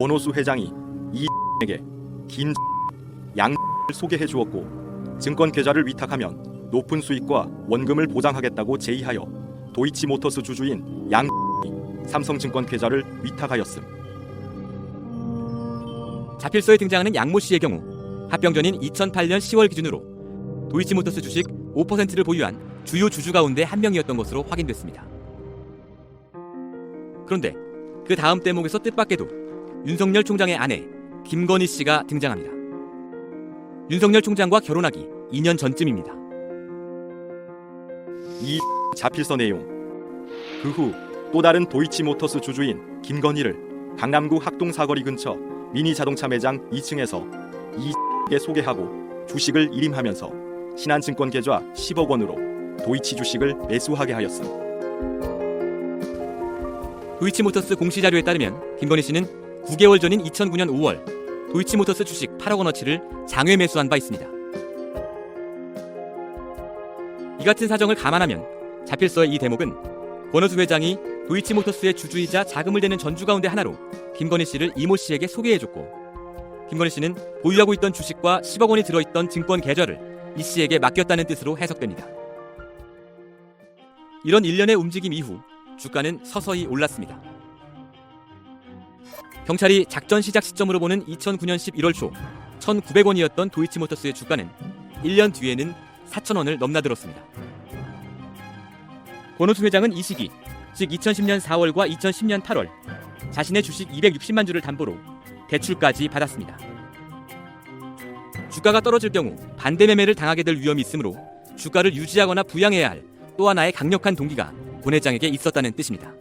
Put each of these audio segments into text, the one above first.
원호수 회장이 이에게 긴 양을 소개해 주었고 증권 계좌를 위탁하면 높은 수익과 원금을 보장하겠다고 제의하여 도이치모터스 주주인 양 삼성증권 계좌를 위탁하였음. 자필서에 등장하는 양모 씨의 경우 합병 전인 2008년 10월 기준으로 도이치모터스 주식 5%를 보유한 주요 주주 가운데 한 명이었던 것으로 확인됐습니다. 그런데 그 다음 대목에서 뜻밖에도 윤석열 총장의 아내 김건희 씨가 등장합니다. 윤석열 총장과 결혼하기 2년 전쯤입니다. 이 자필서 내용. 그 후 또 다른 도이치모터스 주주인 김건희를 강남구 학동 사거리 근처 미니 자동차 매장 2층에서 이에 소개하고 주식을 일임하면서 신한증권 계좌 10억 원으로 도이치 주식을 매수하게 하였음. 도이치모터스 공시 자료에 따르면 김건희 씨는 9개월 전인 2009년 5월 도이치모터스 주식 8억 원어치를 장외 매수한 바 있습니다. 이 같은 사정을 감안하면 자필서의 이 대목은 권호수 회장이 도이치모터스의 주주이자 자금을 대는 전주 가운데 하나로 김건희 씨를 이모 씨에게 소개해줬고 김건희 씨는 보유하고 있던 주식과 10억 원이 들어있던 증권 계좌를 이 씨에게 맡겼다는 뜻으로 해석됩니다. 이런 일련의 움직임 이후 주가는 서서히 올랐습니다. 경찰이 작전 시작 시점으로 보는 2009년 11월 초 1,900원이었던 도이치모터스의 주가는 1년 뒤에는 4,000원을 넘나들었습니다. 권호수 회장은 이 시기, 즉 2010년 4월과 2010년 8월 자신의 주식 260만 주를 담보로 대출까지 받았습니다. 주가가 떨어질 경우 반대 매매를 당하게 될 위험이 있으므로 주가를 유지하거나 부양해야 할 또 하나의 강력한 동기가 권 회장에게 있었다는 뜻입니다.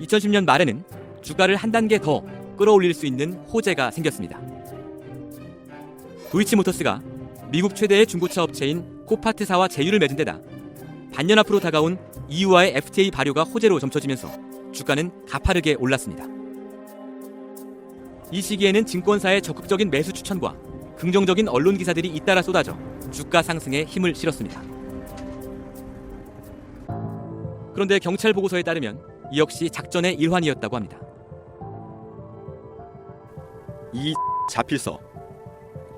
2010년 말에는 주가를 한 단계 더 끌어올릴 수 있는 호재가 생겼습니다. 도이치모터스가 미국 최대의 중고차 업체인 코파트사와 제휴를 맺은 데다 반년 앞으로 다가온 EU와의 FTA 발효가 호재로 점쳐지면서 주가는 가파르게 올랐습니다. 이 시기에는 증권사의 적극적인 매수 추천과 긍정적인 언론 기사들이 잇따라 쏟아져 주가 상승에 힘을 실었습니다. 그런데 경찰 보고서에 따르면 이 역시 작전의 일환이었다고 합니다. 이 자필서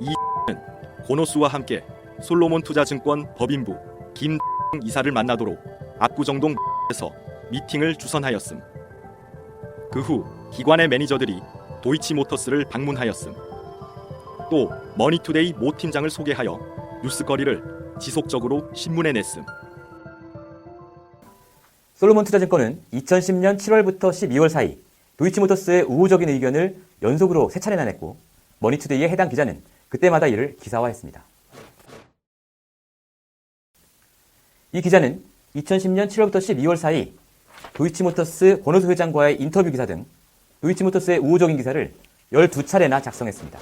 이는 고노스와 함께 솔로몬 투자증권 법인부 김 이사를 만나도록 압구정동에서 미팅을 주선하였음. 그 후 기관의 매니저들이 도이치모터스를 방문하였음. 또 머니투데이 모 팀장을 소개하여 뉴스거리를 지속적으로 신문에 냈음. 솔로몬 투자증권은 2010년 7월부터 12월 사이 도이치모터스의 우호적인 의견을 연속으로 세 차례나 냈고 머니투데이의 해당 기자는 그때마다 이를 기사화했습니다. 이 기자는 2010년 7월부터 12월 사이 도이치모터스 권호수 회장과의 인터뷰 기사 등 도이치모터스의 우호적인 기사를 12차례나 작성했습니다.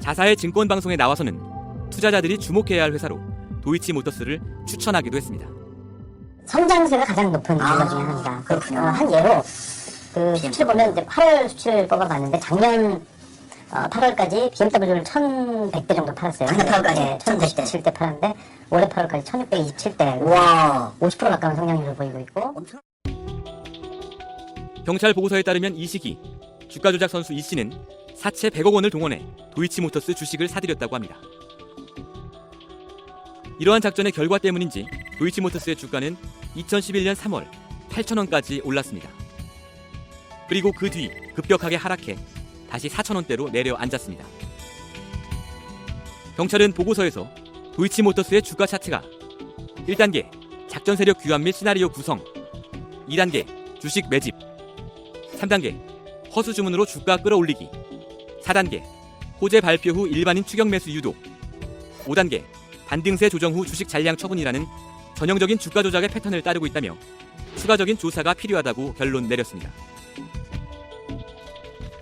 자사의 증권 방송에 나와서는 투자자들이 주목해야 할 회사로 도이치모터스를 추천하기도 했습니다. 성장세가 가장 높은 주가 중에 하나입니다. 그렇군요. 한 예로 그 수치를 보면 이제 8월 수치를 뽑아봤는데 작년 어, 8월까지 BMW를 1,100대 정도 팔았어요. 작년 8월까지 네, 1,197대 팔았는데 올해 8월까지 1,627대. 와. 50% 가까운 성장률을 보이고 있고 경찰 보고서에 따르면 이 시기 주가 조작 선수 이 씨는 사채 100억 원을 동원해 도이치모터스 주식을 사들였다고 합니다. 이러한 작전의 결과 때문인지 도이치모터스의 주가는 2011년 3월 8천원까지 올랐습니다. 그리고 그 뒤 급격하게 하락해 다시 4천원대로 내려앉았습니다. 경찰은 보고서에서 도이치모터스의 주가 차트가 1단계 작전 세력 규합 및 시나리오 구성 2단계 주식 매집 3단계 허수 주문으로 주가 끌어올리기 4단계 호재 발표 후 일반인 추격 매수 유도 5단계 반등세 조정 후 주식 잔량 처분이라는 전형적인 주가 조작의 패턴을 따르고 있다며 추가적인 조사가 필요하다고 결론 내렸습니다.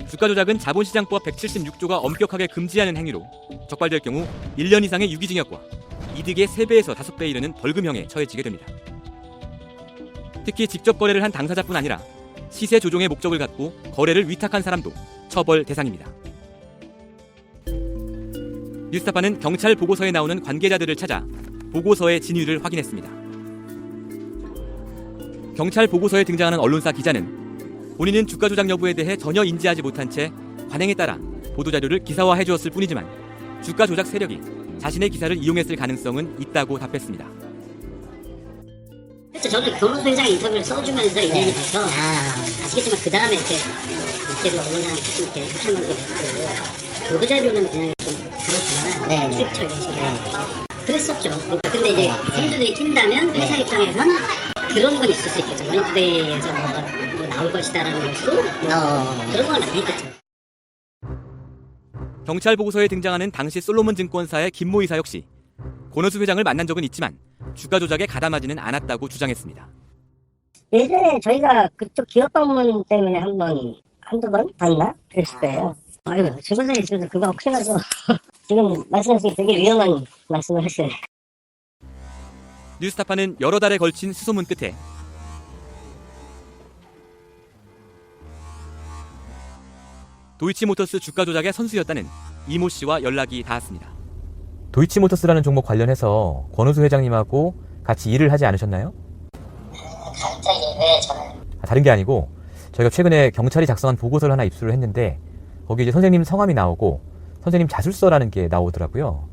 주가 조작은 자본시장법 176조가 엄격하게 금지하는 행위로 적발될 경우 1년 이상의 유기징역과 이득의 3배에서 5배 이르는 벌금형에 처해지게 됩니다. 특히 직접 거래를 한 당사자뿐 아니라 시세 조종의 목적을 갖고 거래를 위탁한 사람도 처벌 대상입니다. 뉴스타파는 경찰 보고서에 나오는 관계자들을 찾아 보고서의 진위를 확인했습니다. 경찰 보고서에 등장하는 언론사 기자는 본인은 주가 조작 여부에 대해 전혀 인지하지 못한 채 관행에 따라 보도 자료를 기사화해 주었을 뿐이지만 주가 조작 세력이 자신의 기사를 이용했을 가능성은 있다고 답했습니다. 그렇죠. 저도 변호사 회장 인터뷰를 써주면서 인연이 돼서 아시겠지만 그 다음에 이렇게 이렇게도 언론사랑 같이 이렇게 합창하게 됐고 보도 자료는 그냥 좀 그렇지만 네, 네. 이 그랬었죠. 그러니까 근데 이제 생존이 튄다면 회사 입장에선 그런 건 있을 수 있겠죠. 머니투데이에서 뭐가 뭐 나올 것이다라는 것도 어. 그런 건 아니겠죠. 경찰 보고서에 등장하는 당시 솔로몬 증권사의 김모 이사 역시 권오수 회장을 만난 적은 있지만 주가 조작에 가담하지는 않았다고 주장했습니다. 예전에 저희가 그쪽 기업 방문 때문에 한 번, 한두 번 봤나? 그랬을 거예요. 아유, 증권사에 있으면서 그거 혹시나 도 지금 말씀하신 되게 위험한 말씀을 했어요. 뉴스타파는 여러 달에 걸친 수소문 끝에 도이치모터스 주가 조작의 선수였다는 이모 씨와 연락이 닿았습니다. 도이치모터스라는 종목 관련해서 권우수 회장님하고 같이 일을 하지 않으셨나요? 갑자기 왜 저는 아, 다른 게 아니고 저희가 최근에 경찰이 작성한 보고서를 하나 입수를 했는데 거기 이제 선생님 성함이 나오고 선생님 자술서라는 게 나오더라고요.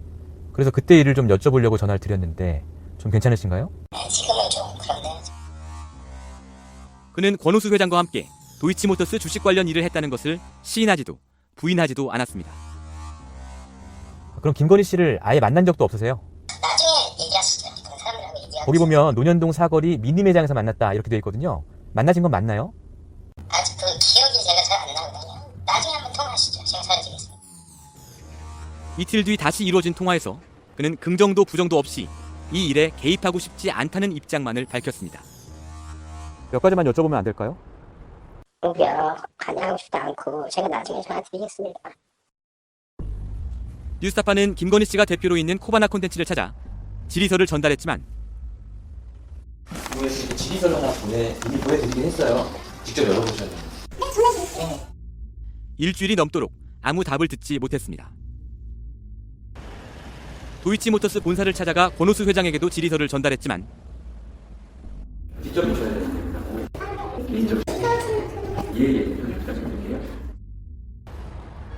그래서 그때 일을 좀 여쭤보려고 전화를 드렸는데 좀 괜찮으신가요? 지금은 좀 그런데 그는 권우수 회장과 함께 도이치모터스 주식 관련 일을 했다는 것을 시인하지도 부인하지도 않았습니다. 아, 그럼 김건희 씨를 아예 만난 적도 없으세요? 나중에 얘기하시죠. 그 사람들하고 얘기하고 거기 보면 논현동 사거리 미니 매장에서 만났다 이렇게 돼 있거든요. 만나신 건 맞나요? 이틀 뒤 다시 이루어진 통화에서 그는 긍정도 부정도 없이 이 일에 개입하고 싶지 않다는 입장만을 밝혔습니다. 몇 가지만 여쭤보면 안 될까요? 오히려 관여하고 싶지 않고 제가 나중에 전화드리겠습니다. 뉴스타파는 김건희 씨가 대표로 있는 코바나 콘텐츠를 찾아 질의서를 전달했지만 지리서를 하나 보내 이미 보내드리긴 했어요. 직접 열어보셔야 돼요. 일주일이 넘도록 아무 답을 듣지 못했습니다. 도이치모터스 본사를 찾아가 권오수 회장에게도 질의서를 전달했지만 직접 보셔야. 개인적 예예.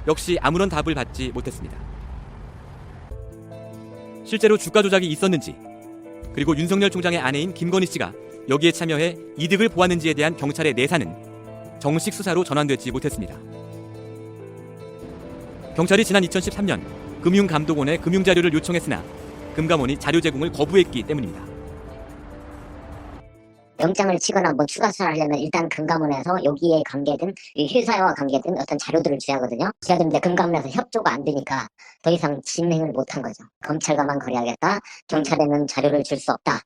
역시 아무런 답을 받지 못했습니다. 실제로 주가 조작이 있었는지 그리고 윤석열 총장의 아내인 김건희 씨가 여기에 참여해 이득을 보았는지에 대한 경찰의 내사는 정식 수사로 전환되지 못했습니다. 경찰이 지난 2013년 금융감독원에 금융자료를 요청했으나 금감원이 자료 제공을 거부했기 때문입니다. 영장을 치거나 뭐 추가 수사를 하려면 일단 금감원에서 여기에 관계된 이 회사와 관계된 어떤 자료들을 줘야 하거든요. 줘야 되는데 금감원에서 협조가 안 되니까 더 이상 진행을 못 한 거죠. 검찰과만 거래하겠다. 경찰에는 자료를 줄 수 없다.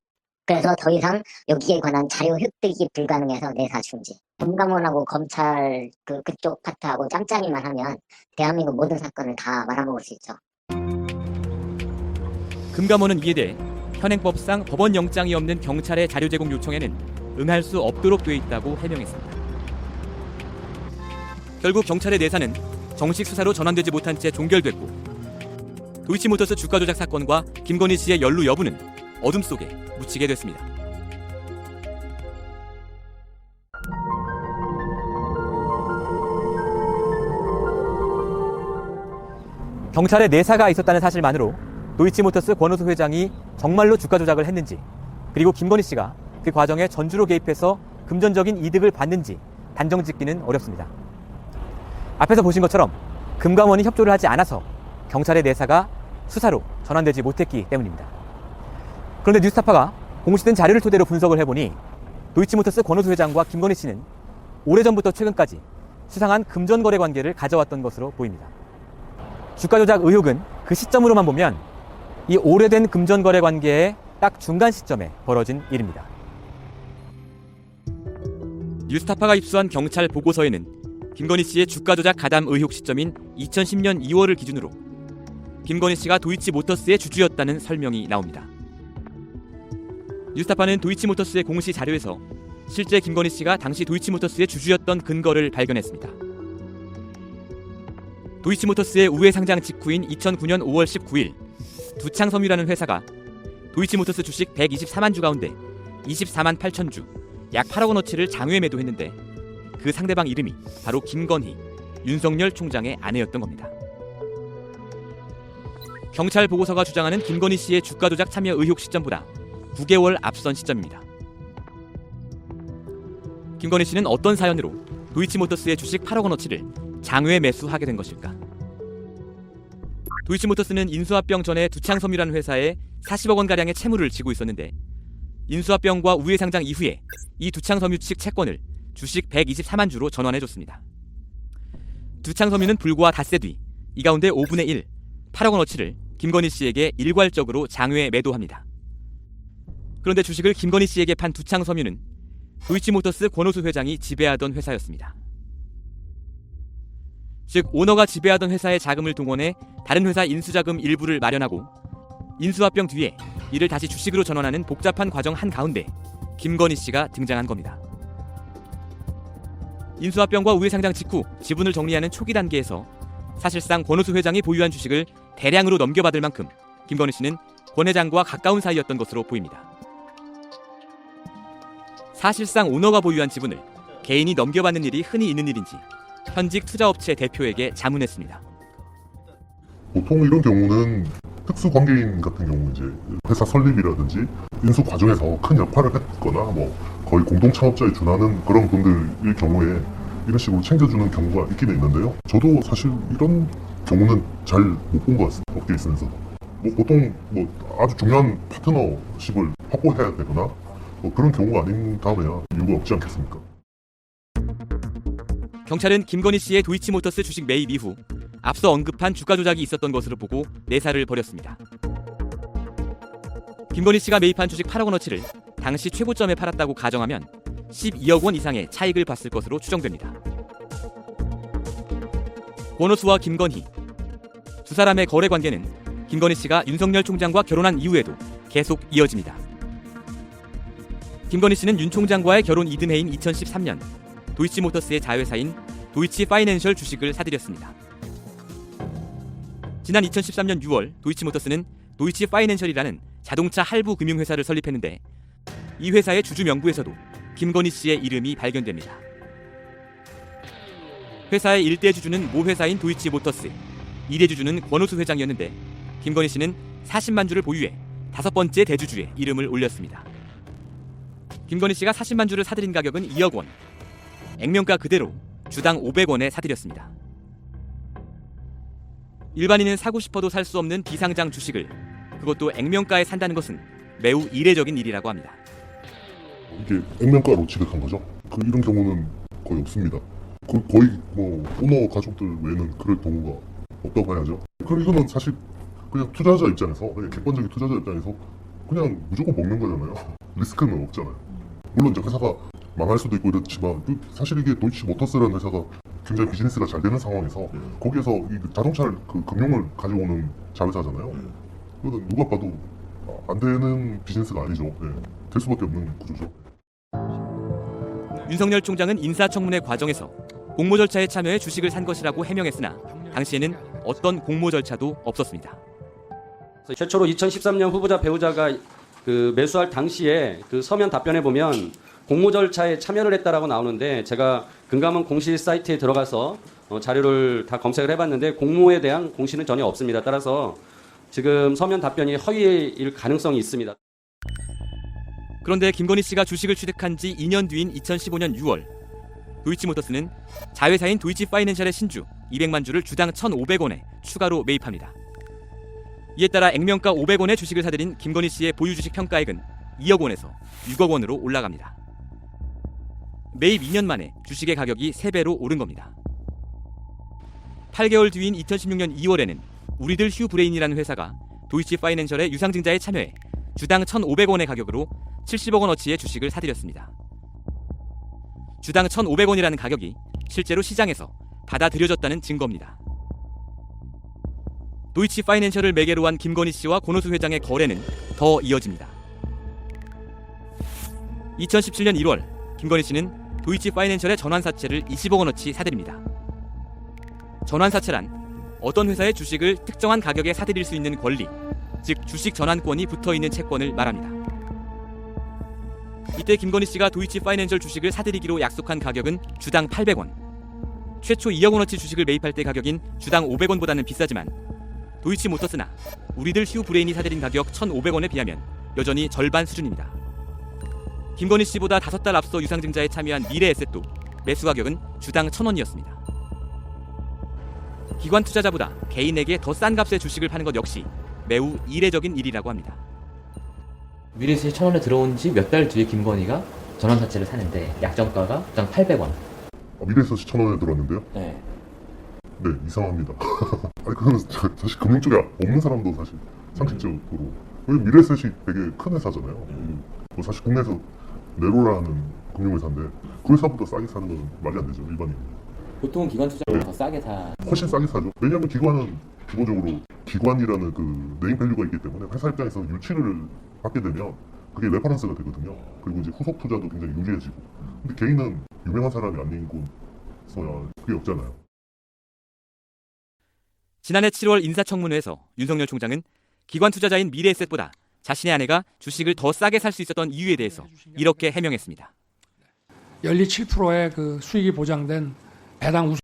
그래서 더 이상 여기에 관한 자료 획득이 불가능해서 내사 중지. 금감원하고 검찰 그 그쪽 파트하고 짬짜기만 하면 대한민국 모든 사건을 다 말아먹을 수 있죠. 금감원은 이에 대해 현행법상 법원 영장이 없는 경찰의 자료 제공 요청에는 응할 수 없도록 돼 있다고 해명했습니다. 결국 경찰의 내사는 정식 수사로 전환되지 못한 채 종결됐고 도이치모터스 주가 조작 사건과 김건희 씨의 연루 여부는 어둠 속에 묻히게 됐습니다. 경찰의 내사가 있었다는 사실만으로 도이치모터스 권오수 회장이 정말로 주가 조작을 했는지 그리고 김건희 씨가 그 과정에 전주로 개입해서 금전적인 이득을 받는지 단정 짓기는 어렵습니다. 앞에서 보신 것처럼 금감원이 협조를 하지 않아서 경찰의 내사가 수사로 전환되지 못했기 때문입니다. 그런데 뉴스타파가 공시된 자료를 토대로 분석을 해보니 도이치모터스 권오수 회장과 김건희 씨는 오래전부터 최근까지 수상한 금전거래 관계를 가져왔던 것으로 보입니다. 주가 조작 의혹은 그 시점으로만 보면 이 오래된 금전 거래 관계의 딱 중간 시점에 벌어진 일입니다. 뉴스타파가 입수한 경찰 보고서에는 김건희 씨의 주가 조작 가담 의혹 시점인 2010년 2월을 기준으로 김건희 씨가 도이치모터스의 주주였다는 설명이 나옵니다. 뉴스타파는 도이치모터스의 공시 자료에서 실제 김건희 씨가 당시 도이치모터스의 주주였던 근거를 발견했습니다. 도이치모터스의 우회 상장 직후인 2009년 5월 19일 두창섬유라는 회사가 도이치모터스 주식 124만 주 가운데 24만 8천 주, 약 8억 원어치를 장외 매도했는데 그 상대방 이름이 바로 김건희, 윤석열 총장의 아내였던 겁니다. 경찰 보고서가 주장하는 김건희 씨의 주가 조작 참여 의혹 시점보다 9개월 앞선 시점입니다. 김건희 씨는 어떤 사연으로 도이치모터스의 주식 8억 원어치를 장외 매수하게 된 것일까? 도이치모터스는 인수합병 전에 두창섬유라는 회사에 40억 원 가량의 채무를 지고 있었는데 인수합병과 우회 상장 이후에 이 두창섬유 측 채권을 주식 124만 주로 전환해 줬습니다. 두창섬유는 불과 닷새 뒤 이 가운데 5분의 1, 8억 원어치를 김건희 씨에게 일괄적으로 장외 매도합니다. 그런데 주식을 김건희 씨에게 판 두창섬유는 도이치모터스 권오수 회장이 지배하던 회사였습니다. 즉 오너가 지배하던 회사의 자금을 동원해 다른 회사 인수자금 일부를 마련하고 인수합병 뒤에 이를 다시 주식으로 전환하는 복잡한 과정 한 가운데 김건희 씨가 등장한 겁니다. 인수합병과 우회상장 직후 지분을 정리하는 초기 단계에서 사실상 권오수 회장이 보유한 주식을 대량으로 넘겨받을 만큼 김건희 씨는 권 회장과 가까운 사이였던 것으로 보입니다. 사실상 오너가 보유한 지분을 개인이 넘겨받는 일이 흔히 있는 일인지 현직 투자업체 대표에게 자문했습니다. 보통 이런 경우는 특수 관계인 같은 경우 이제 회사 설립이라든지 인수 과정에서 큰 역할을 했거나 뭐 거의 공동 창업자에 준하는 그런 분들일 경우에 이런 식으로 챙겨주는 경우가 있기는 있는데요. 저도 사실 이런 경우는 잘 못 본 것 같습니다. 업계에 있으면서. 뭐 보통 뭐 아주 중요한 파트너십을 확보해야 되거나 뭐 그런 경우가 아닌 다음에야 이유가 없지 않겠습니까? 경찰은 김건희 씨의 도이치모터스 주식 매입 이후 앞서 언급한 주가 조작이 있었던 것으로 보고 내사를 벌였습니다. 김건희 씨가 매입한 주식 8억 원어치를 당시 최고점에 팔았다고 가정하면 12억 원 이상의 차익을 봤을 것으로 추정됩니다. 권오수와 김건희 두 사람의 거래 관계는 김건희 씨가 윤석열 총장과 결혼한 이후에도 계속 이어집니다. 김건희 씨는 윤 총장과의 결혼 이듬해인 2013년 도이치모터스의 자회사인 도이치 파이낸셜 주식을 사들였습니다. 지난 2013년 6월 도이치모터스는 도이치 파이낸셜이라는 자동차 할부 금융회사를 설립했는데 이 회사의 주주 명부에서도 김건희 씨의 이름이 발견됩니다. 회사의 일대 주주는 모 회사인 도이치 모터스, 2대 주주는 권오수 회장이었는데 김건희 씨는 40만 주를 보유해 다섯 번째 대주주에 이름을 올렸습니다. 김건희 씨가 40만 주를 사들인 가격은 2억 원. 액면가 그대로 주당 500원에 사들였습니다. 일반인은 사고 싶어도 살 수 없는 비상장 주식을 그것도 액면가에 산다는 것은 매우 이례적인 일이라고 합니다. 이게 액면가로 취득한 거죠. 그 이런 경우는 거의 없습니다. 그 거의 뭐 오너 가족들 외에는 그럴 경우가 없다고 봐야죠. 그럼 이거는 사실 그냥 투자자 입장에서 그냥 객관적인 투자자 입장에서 그냥 무조건 먹는 거잖아요. 리스크는 없잖아요. 물론 이제 회사가 망할 수도 있고 이렇지만 그 사실 이게 도이치 모터스라는 회사가 굉장히 비즈니스가 잘 되는 상황에서 거기에서 이 자동차를 그 금융을 가져오는 자회사잖아요. 그거는 누가 봐도 안 되는 비즈니스가 아니죠. 예. 될 수밖에 없는 구조죠. 윤석열 총장은 인사청문회 과정에서 공모 절차에 참여해 주식을 산 것이라고 해명했으나 당시에는 어떤 공모 절차도 없었습니다. 최초로 2013년 후보자 배우자가 그 매수할 당시에 그 서면 답변에 보면 공모 절차에 참여를 했다라고 나오는데 제가 금감원 공시 사이트에 들어가서 어, 자료를 다 검색을 해봤는데 공모에 대한 공시는 전혀 없습니다. 따라서 지금 서면 답변이 허위일 가능성이 있습니다. 그런데 김건희 씨가 주식을 취득한 지 2년 뒤인 2015년 6월 도이치모터스는 자회사인 도이치 파이낸셜의 신주 200만 주를 주당 1,500원에 추가로 매입합니다. 이에 따라 액면가 500원의 주식을 사들인 김건희 씨의 보유 주식 평가액은 2억 원에서 6억 원으로 올라갑니다. 매입 2년 만에 주식의 가격이 3배로 오른 겁니다. 8개월 뒤인 2016년 2월에는 우리들 휴브레인이라는 회사가 도이치 파이낸셜의 유상증자에 참여해 주당 1,500원의 가격으로 70억 원어치의 주식을 사들였습니다. 주당 1,500원이라는 가격이 실제로 시장에서 받아들여졌다는 증거입니다. 도이치 파이낸셜을 매개로 한 김건희 씨와 권오수 회장의 거래는 더 이어집니다. 2017년 1월 김건희 씨는 도이치 파이낸셜의 전환사채를 20억 원어치 사들입니다. 전환사채란 어떤 회사의 주식을 특정한 가격에 사들일 수 있는 권리, 즉 주식 전환권이 붙어 있는 채권을 말합니다. 이때 김건희 씨가 도이치 파이낸셜 주식을 사들이기로 약속한 가격은 주당 800원. 최초 2억 원어치 주식을 매입할 때 가격인 주당 500원보다는 비싸지만 도이치 모터스나 우리들 휴 브레인이 사들인 가격 1,500원에 비하면 여전히 절반 수준입니다. 김건희 씨보다 다섯 달 앞서 유상증자에 참여한 미래에셋도 매수 가격은 주당 1,000원이었습니다. 기관 투자자보다 개인에게 더 싼 값의 주식을 파는 것 역시 매우 이례적인 일이라고 합니다. 미래에셋이 천 원에 들어온 지 몇 달 뒤에 김건희가 전환사채를 사는데 약정가가 주당 800원. 아, 미래에셋이 천 원에 들었는데요? 네. 네, 이상합니다. 아니, 그거는 자- 사실 금융 쪽에 없는 사람도 사실 상식적으로. 왜 미래에셋이 되게 큰 회사잖아요. 뭐 사실 국내에서 네로라는 금융회사인데 그 회사보다 싸게 사는 건 말이 안 되죠, 일반인. 보통 기관 투자보다 더 싸게 사. 훨씬 싸게 사죠. 왜냐하면 기관은 기본적으로 기관이라는 그 네임밸류가 있기 때문에 회사 입장에서 유치를 받게 되면 그게 레퍼런스가 되거든요. 그리고 이제 후속 투자도 굉장히 유리해지고. 근데 개인은 유명한 사람이 아닌 곳서야 그게 없잖아요. 지난해 7월 인사청문회에서 윤석열 총장은 기관 투자자인 미래에셋보다 자신의 아내가 주식을 더 싸게 살 수 있었던 이유에 대해서 이렇게 해명했습니다. 연리 7%의 그 수익이 보장된 배당